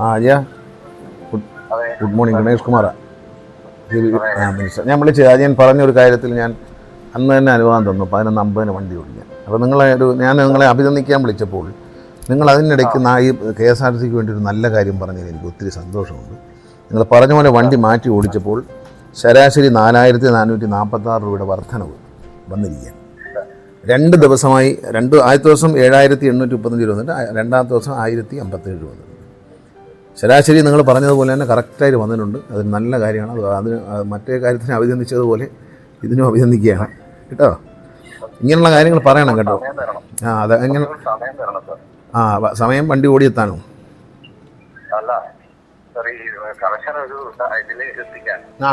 ആ Ajaya good morning Ganesh കുമാറാ. ഞാൻ വിളിച്ചത് അജയൻ പറഞ്ഞൊരു കാര്യത്തിൽ ഞാൻ അന്ന് തന്നെ അനുവാദം തന്നു. പതിനൊന്ന് അമ്പതിന് വണ്ടി ഓടിക്കാൻ. അപ്പോൾ നിങ്ങളെ ഒരു ഞാൻ നിങ്ങളെ അഭിനന്ദിക്കാൻ വിളിച്ചപ്പോൾ നിങ്ങൾ അതിനിടയ്ക്ക് ഈ കെ എസ് ആർ സിക്ക് വേണ്ടി ഒരു നല്ല കാര്യം പറഞ്ഞതിൽ എനിക്ക് ഒത്തിരി സന്തോഷമുണ്ട്. നിങ്ങൾ പറഞ്ഞ പോലെ വണ്ടി മാറ്റി ഓടിച്ചപ്പോൾ ശരാശരി നാലായിരത്തി നാനൂറ്റി നാൽപ്പത്താറ് രൂപയുടെ വർധനവ് വന്നിരിക്കുകയാണ്. രണ്ട് ദിവസമായി രണ്ട് ആദ്യത്തെ ദിവസം ഏഴായിരത്തി എണ്ണൂറ്റി മുപ്പത്തഞ്ച് രൂപ വന്നിട്ട് രണ്ടാമത്തെ ദിവസം ആയിരത്തി അമ്പത്തേഴ് രൂപ വന്നിട്ടുണ്ട് ശരാശരി നിങ്ങൾ പറഞ്ഞതുപോലെ തന്നെ കറക്റ്റായിട്ട് വന്നിട്ടുണ്ട്. അത് നല്ല കാര്യമാണ്. അത് അതിന് മറ്റേ കാര്യത്തിന് അഭിനന്ദിച്ചതുപോലെ ഇതിനും അഭിനന്ദിക്കുകയാണ്. കേട്ടോ? ഇങ്ങനെയുള്ള കാര്യങ്ങൾ പറയണം കേട്ടോ. ആ അത് എങ്ങനെ ആ സമയം വണ്ടി ഓടിയെത്താനോ അല്ല സാർ ഈ കറക്ഷൻ ഒരു ഇതിൽ എത്തിക്കാൻ ആ,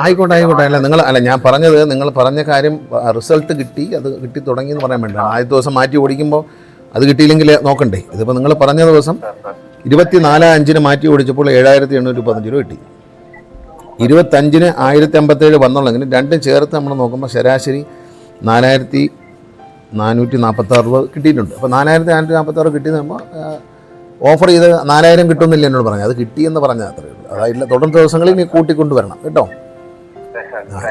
ആയിക്കോട്ടെ ആയിക്കോട്ടെ. അല്ല നിങ്ങൾ അല്ല ഞാൻ പറഞ്ഞത് നിങ്ങൾ പറഞ്ഞ കാര്യം റിസൾട്ട് കിട്ടി അത് കിട്ടി തുടങ്ങി എന്ന് പറയാൻ വേണ്ട ആദ്യത്തെ ദിവസം മാറ്റി ഓടിക്കുമ്പോൾ അത് കിട്ടിയില്ലെങ്കിൽ നോക്കണ്ടേ. ഇതിപ്പോൾ നിങ്ങൾ പറഞ്ഞ ദിവസം ഇരുപത്തിനാല് അഞ്ചിന് മാറ്റി ഓടിച്ചപ്പോൾ ഏഴായിരത്തി എണ്ണൂറ്റി പതിനഞ്ച് രൂപ കിട്ടി. ഇരുപത്തഞ്ചിന് ആയിരത്തി അമ്പത്തേഴ് വന്നുള്ളെങ്കിൽ രണ്ടും ചേർത്ത് നമ്മൾ നോക്കുമ്പോൾ ശരാശരി നാലായിരത്തി നാനൂറ്റി നാൽപ്പത്താറ് രൂപ കിട്ടിയിട്ടുണ്ട്. അപ്പോൾ നാലായിരത്തി നാനൂറ്റി നാൽപ്പത്താറ് കിട്ടിയെന്ന് പറയുമ്പോൾ ഓഫർ ചെയ്ത് നാലായിരം കിട്ടുന്നില്ല എന്നോട് പറഞ്ഞു അത് കിട്ടിയെന്ന് പറഞ്ഞാൽ അത്രേ ഉള്ളൂ. അതായത് തുടർന്ന് ദിവസങ്ങളിൽ നീ കൂട്ടിക്കൊണ്ടുവരണം കേട്ടോ.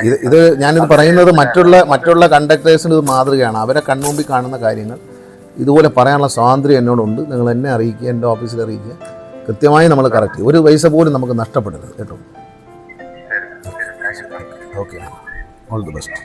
ഇത് ഇത് ഞാനിത് പറയുന്നത് മറ്റുള്ള മറ്റുള്ള കണ്ടക്ടേഴ്സിന് ഇത് മാതൃകയാണ്. അവരെ കൺമുമ്പിൽ കാണുന്ന കാര്യങ്ങൾ ഇതുപോലെ പറയാനുള്ള സ്വാതന്ത്ര്യം എന്നോടുണ്ട്. നിങ്ങൾ എന്നെ അറിയിക്കുക എന്റെ ഓഫീസിൽ അറിയിക്കുക. കൃത്യമായി നമ്മൾ കറക്റ്റ് ഒരു പൈസ പോലും നമുക്ക് നഷ്ടപ്പെടരുത് കേട്ടോ. ഓക്കെ. All the best